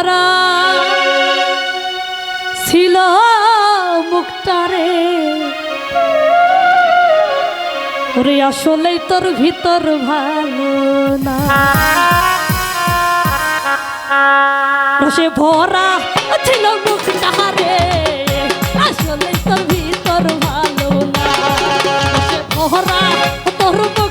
ভরা ছিল মুক্তারে। ওরে আসলেই তোর ভিতর ভালো না। রসে ভরা ছিল মুখটারে আসলেই তোর ভিতর ভালো না। ভরা তোর তোর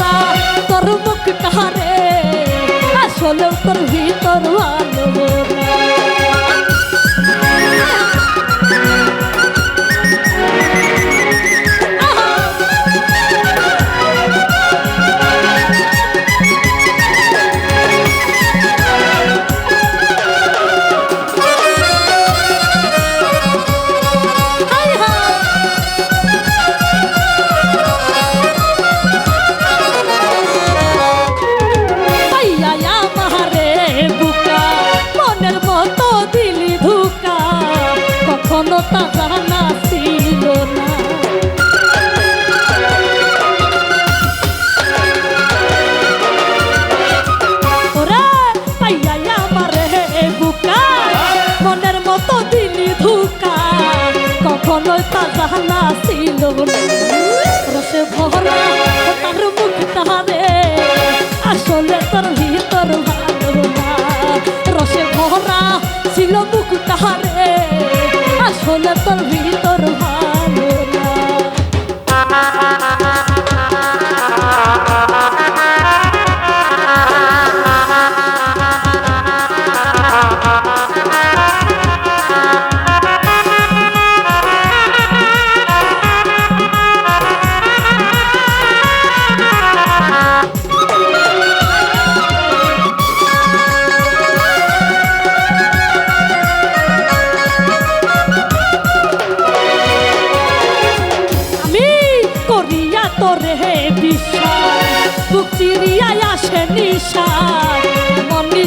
আসলে তোর ভিতর তা জানা ছিল না। মনের মতো দিলি ধুকা কখনো তা জানা ছিল না। রসে ভরা তার মুখটারে আসলে তোর ভিতর ভালো না। রসে ভরা ছিল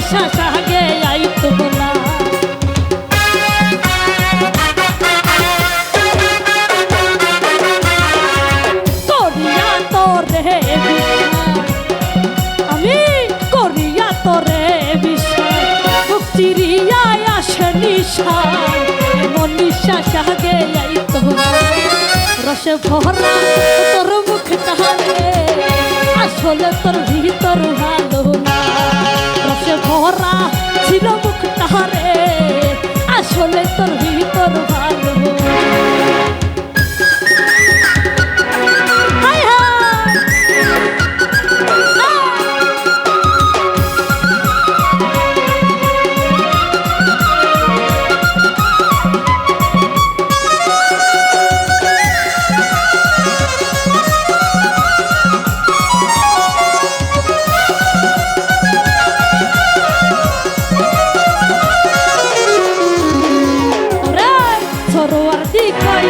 নিশাস আগে আইতো না করিয়া তোরে বিশ্বাস আমি করিয়া তোরে বিশ্বাস চিরিয়া আসে নিশাস মন নিশাস আগে আইতো রসে ভরা তোর মুখ তাহারে আসলে তোর ভিতর ভালো না। রসে ভরা ছিল মুখ তাহারে। আসলে তোর ভিতর দিকাই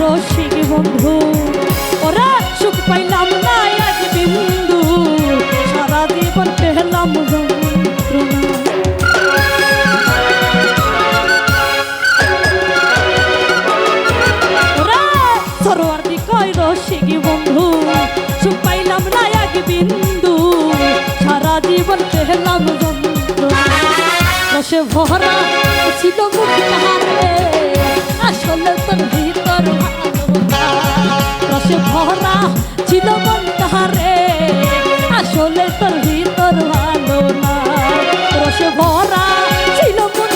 রসিক বন্ধু, ওরে সুখ পাইলাম না এক বিন্দু, সারা জীবন পেলাম যন্ত্রণা ওরে সরোয়ার দিকাই রসিক বন্ধু, সুখ পাইলাম না এক বিন্দু, সারা জীবন পেলাম যন্ত্রণা রসে ভরা ছিল মুখ তাহারে। আসলে তোর ভিতর রসে ভরা ছিল মন তাহারে। আসলে তোর ভিতর ভালো না রসে ভরা ছিল মন